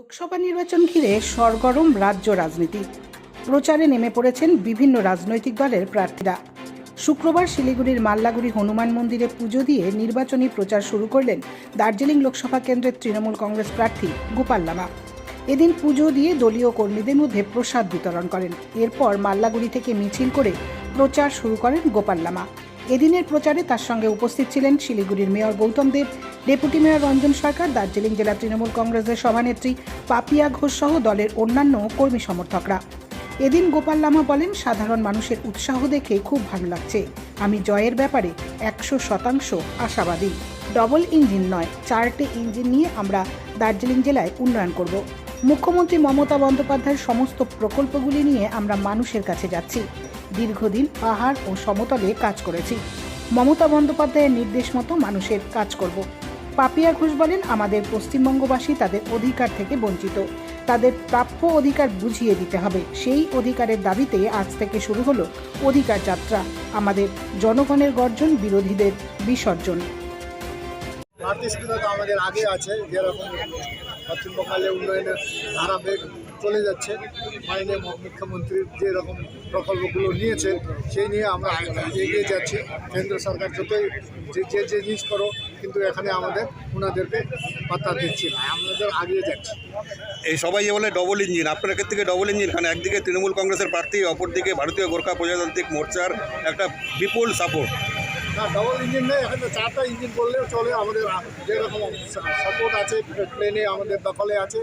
লোকসভা নির্বাচন ঘিরে সরগরম রাজ্য রাজনীতি। প্রচারে নেমে পড়েছেন বিভিন্ন রাজনৈতিক দলের প্রার্থীরা। শুক্রবার শিলিগুড়ির মাল্লাগুড়ি হনুমান মন্দিরে পুজো দিয়ে নির্বাচনী প্রচার শুরু করলেন দার্জিলিং লোকসভা কেন্দ্রের তৃণমূল কংগ্রেস প্রার্থী গোপাল লামা। এদিন পুজো দিয়ে দলীয় কর্মীদের মধ্যে প্রসাদ বিতরণ করেন। এরপর মাল্লাগুড়ি থেকে মিছিল করে প্রচার শুরু করেন গোপাল লামা। এদিনের প্রচারে তার সঙ্গে উপস্থিত ছিলেন শিলিগুড়ির mayor Gautam Deb deputy mayor Ranjan Sarkar, Darjeeling জেলা তৃণমূল কংগ্রেসের সভানেত্রী পাপিয়া ঘোষ সহ দলের অন্যান্য কর্মী সমর্থকরা। এদিন গোপাল লামা বলেন, সাধারণ মানুষের উৎসাহ দেখে খুব ভালো লাগছে। আমি জয়ের ব্যাপারে একশো শতাংশ আশাবাদী। ডবল ইঞ্জিন নয়, চারটে ইঞ্জিন নিয়ে আমরা দার্জিলিং জেলায় উন্নয়ন করব। মুখ্যমন্ত্রী মমতা বন্দ্যোপাধ্যায়ের সমস্ত প্রকল্পগুলি নিয়ে আমরা মানুষের কাছে যাচ্ছি। দীর্ঘদিন পাহাড় ও সমতলে কাজ করেছি। মমতা বন্দ্যোপাধ্যায়ের নির্দেশ মতো মানুষের কাজ করব। পাপিয়া ঘোষ বলেন, আমাদের পশ্চিমবঙ্গবাসী তাদের অধিকার থেকে বঞ্চিত। তাদের প্রাপ্য অধিকার বুঝিয়ে দিতে হবে। সেই অধিকারের দাবিতে আজ থেকে শুরু হলো অধিকার যাত্রা। আমাদের জনগণের গর্জন, বিরোধীদের বিসর্জন। আমাদের আগে আছে, যেরকম পশ্চিমবঙ্গের উন্নয়নের ধারাবাহিক চলে যাচ্ছে। মাননীয় মু- যে রকম প্রকল্পগুলো নিয়েছেন, সেই নিয়ে আমরা এগিয়ে যাচ্ছি। কেন্দ্র সরকার যতই যে যে যে জিনিস করো, কিন্তু এখানে আমাদের ওনাদেরকে পাত্তা দিচ্ছি না। আমাদের আগিয়ে যাচ্ছি। এই সবাই বলে ডবল ইঞ্জিন আপনার ক্ষেত্রে থেকে ডবল ইঞ্জিন কারণ একদিকে তৃণমূল কংগ্রেসের প্রার্থী, অপরদিকে ভারতীয় গোর্খা প্রজাতান্ত্রিক মোর্চার একটা বিপুল সাপোর্ট না ডবল ইঞ্জিন নেই এখানে চারটা ইঞ্জিন বললেও চলে আমাদের যেরকম সাপোর্ট আছে প্লেনে আমাদের দখলে আছে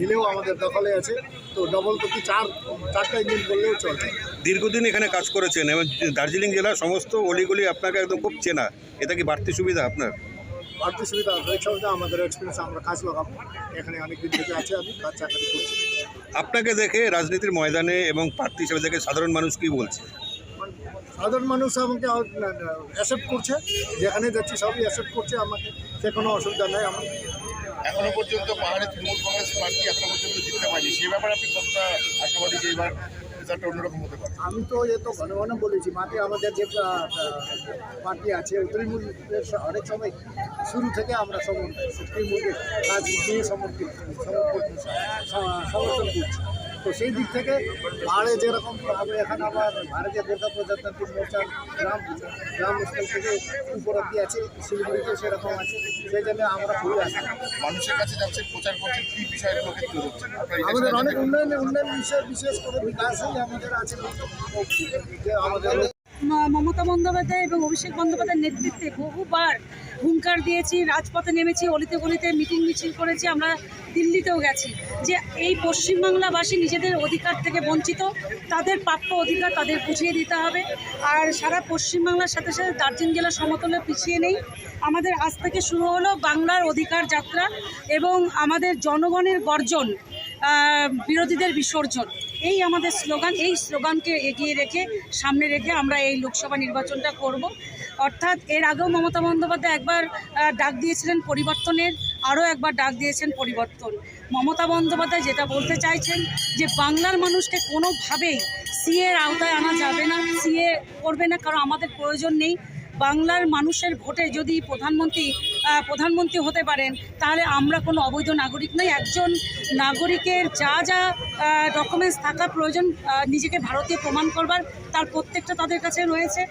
হিলেও আমাদের দখলে আছে তো ডবল তো কি চার চারটা ইঞ্জিন বললেও চলে দীর্ঘদিন এখানে কাজ করেছেন এবং দার্জিলিং জেলার সমস্ত অলিগলি আপনাকে একদম খুব চেনা এটা কি বাড়তি সুবিধা আপনার? বাড়তি সুবিধা সুবিধা আমাদের এক্সপিরিয়েন্স আমরা কাজ লাগাবো এখানে অনেক দিন থেকে আছে আমি কাজ চাকরি করছি। আপনাকে দেখে রাজনীতির ময়দানে এবং প্রার্থী হিসেবে দেখে সাধারণ মানুষ কি বলছে? সাধারণ মানুষ আমাকে অ্যাকসেপ্ট করছে। যেখানে যাচ্ছি সবই অ্যাকসেপ্ট করছে আমাকে। সে কোনো অসুবিধা নেই আমার। এখনও পর্যন্ত পাহাড়ে তৃণমূল কংগ্রেস পার্টি এখনও পর্যন্ত জিততে পারেনি। সে ব্যাপারে আপনি কতটা আশাবাদী যে এবার রেজাল্টটা অন্যরকম হতে পারে? আমি তো এ তো ঘন ঘন বলেছি মাঠে আমাদের যে পার্টি আছে তৃণমূলের অনেক সময় শুরু থেকে আমরা সমর্থন তৃণমূলের কাজ নিয়ে সমর্থন সমর্থন সমর্থন করছি। তো সেই দিক থেকে পাহাড়ে যেরকম হবে এখানে আবার ভারতীয় দুর্গা প্রজাতান্ত্রিক মোর্চার গ্রাম গ্রাম স্কুল থেকে উপলব্ধি আছে শিলিগুড়িতে সেরকম আছে সেই জন্য আমরা খুবই আসি। মানুষের কাছে যাচ্ছে প্রচার করছেন কী বিষয়ের আপনার আমাদের অনেক উন্নয়ন উন্নয়ন বিষয় বিশেষ করে বিকাশই আমাদের আছে। যে আমাদের মমতা বন্দ্যোপাধ্যায় এবং অভিষেক বন্দ্যোপাধ্যায়ের নেতৃত্বে বহুবার হুঙ্কার দিয়েছি, রাজপথে নেমেছি, অলিতে গলিতে মিটিং মিছিল করেছি, আমরা দিল্লিতেও গেছি। যে এই পশ্চিমবাংলাবাসী নিজেদের অধিকার থেকে বঞ্চিত, তাদের প্রাপ্য অধিকার তাদের বুঝিয়ে দিতে হবে। আর সারা পশ্চিমবাংলার সাথে সাথে দার্জিলিং জেলা সমতলে পিছিয়ে নেই। আমাদের আজ থেকে শুরু হলো বাংলার অধিকার যাত্রা এবং আমাদের জনগণের গর্জন বিরোধীদের বিসর্জন। এই আমাদের স্লোগান, এই স্লোগানকে এগিয়ে রেখে, সামনে রেখে আমরা এই লোকসভা নির্বাচনটা করব। অর্থাৎ এর আগেও মমতা বন্দ্যোপাধ্যায় একবার ডাক দিয়েছিলেন পরিবর্তনের, আরও একবার ডাক দিয়েছেন পরিবর্তন। মমতা বন্দ্যোপাধ্যায় যেটা বলতে চাইছেন যে, বাংলার মানুষকে কোনোভাবেই সিএর আওতায় আনা যাবে না সিএ করবে না, কারণ আমাদের প্রয়োজন নেই। বাংলার মানুষের ভোটে যদি প্রধানমন্ত্রী প্রধানমন্ত্রী হতে পারেন, তাহলে আমরা কোনো অবৈধ নাগরিক নই। একজন নাগরিকের যা যা ডকুমেন্টস থাকা প্রয়োজন নিজেকে ভারতীয় প্রমাণ করবার, তার প্রত্যেকটা তাদের কাছে রয়েছে।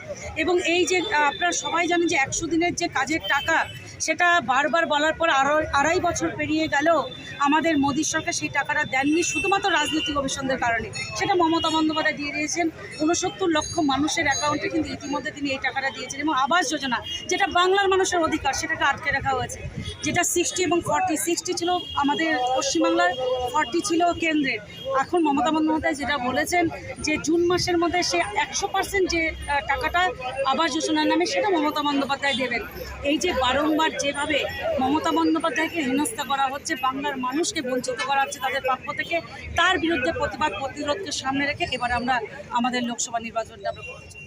এবং এই যে আপনারা সবাই জানেন যে একশো দিনের যে কাজের টাকা সেটা বারবার বলার পর আরও আড়াই বছর পেরিয়ে গেলেও আমাদের মোদী সরকার সেই টাকাটা দেননি, শুধুমাত্র রাজনৈতিক অভিসন্দের কারণে। সেটা মমতা বন্দ্যোপাধ্যায় দিয়ে দিয়েছেন উনসত্তর লক্ষ মানুষের অ্যাকাউন্টে কিন্তু ইতিমধ্যে তিনি এই টাকাটা দিয়েছেন এবং আবাস যোজনা, যেটা বাংলার মানুষের অধিকার, সেটাকে আটকে রাখা হয়েছে। যেটা সিক্সটি এবং ফর্টি সিক্সটি ছিল আমাদের পশ্চিমবাংলার ফর্টি ছিল কেন্দ্রের। এখন মমতা বন্দ্যোপাধ্যায় যেটা বলেছেন যে জুন মাসের মধ্যে সে একশো পার্সেন্ট যে টাকাটা আবাস যোজনার নামে সেটা মমতা বন্দ্যোপাধ্যায় দেবেন। এই যে বারংবার যেভাবে মমতা বন্দ্যোপাধ্যায়কে হেনস্থা করা হচ্ছে, বাংলার মানুষকে বঞ্চিত করা হচ্ছে তাদের প্রাপ্য থেকে, তার বিরুদ্ধে প্রতিবাদ প্রতিরোধকে সামনে রেখে এবার আমরা আমাদের লোকসভা নির্বাচনটা আমরা করছি